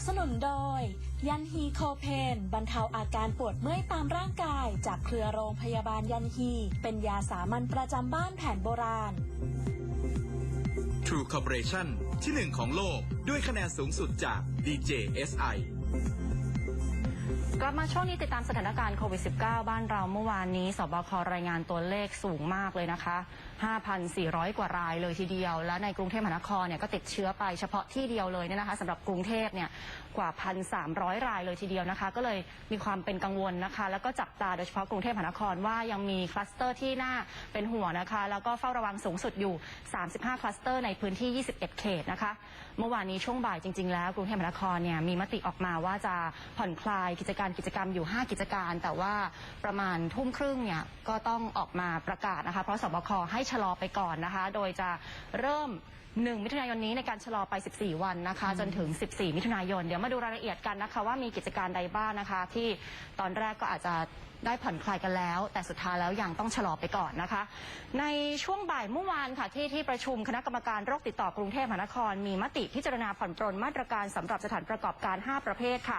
บสนุนโดย ยันฮีโคเพนบรรเทาอาการปวดเมื่อยตามร่างกาย จากเครือโรงพยาบาลยันฮี เป็นยาสามัญประจำบ้านแผนโบราณ True Corporation ที่หนึ่งของโลกด้วยคะแนนสูงสุดจาก DJSI กลับมาช่วงนี้ติดตามสถานการณ์โควิด -19 บ้านเราเมื่อวานนี้สบครายงานตัวเลขสูงมากเลยนะคะ 5,400 กว่ารายเลยทีเดียว และในกรุงเทพมหานครเนี่ยก็ติดเชื้อไปเฉพาะที่เดียวเลยเนี่ยนะคะสำหรับกรุงเทพเนี่ยกว่า 1,300 รายเลยทีเดียวนะคะ ก็เลยมีความเป็นกังวลนะคะ แล้วก็จับตาโดยเฉพาะกรุงเทพมหานครว่ายังมีคลัสเตอร์ที่น่าเป็นห่วงนะคะ แล้วก็เฝ้าระวังสูงสุดอยู่ 35 คลัสเตอร์ในพื้นที่ 21 เขตนะคะ เมื่อวานนี้ช่วงบ่ายจริง ๆ แล้วกรุงเทพมหานครเนี่ยมีมติออกมาว่าจะผ่อนคลายกิจการกิจกรรมอยู่ 5 กิจการ แต่ว่าประมาณทุ่มครึ่งเนี่ยก็ต้องออกมาประกาศนะคะเพราะสบคให้ชะลอไปก่อนนะคะ โดยจะเริ่ม 1 มิถุนายนนี้ในการชะลอไป 14 วันนะคะ จนถึง 14 มิถุนายน เดี๋ยวมาดูรายละเอียดกันนะคะว่ามีกิจการใดบ้างนะคะ ที่ตอนแรกก็อาจจะได้ผ่อนคลายกันแล้ว แต่สุดท้ายแล้วยังต้องชะลอไปก่อนนะคะ ในช่วงบ่ายเมื่อวานค่ะที่ที่ประชุมคณะกรรมการโรคติดต่อกรุงเทพมหานคร มีมติพิจารณาผ่อนปรนมาตรการสำหรับสถานประกอบการ 5 ประเภทค่ะ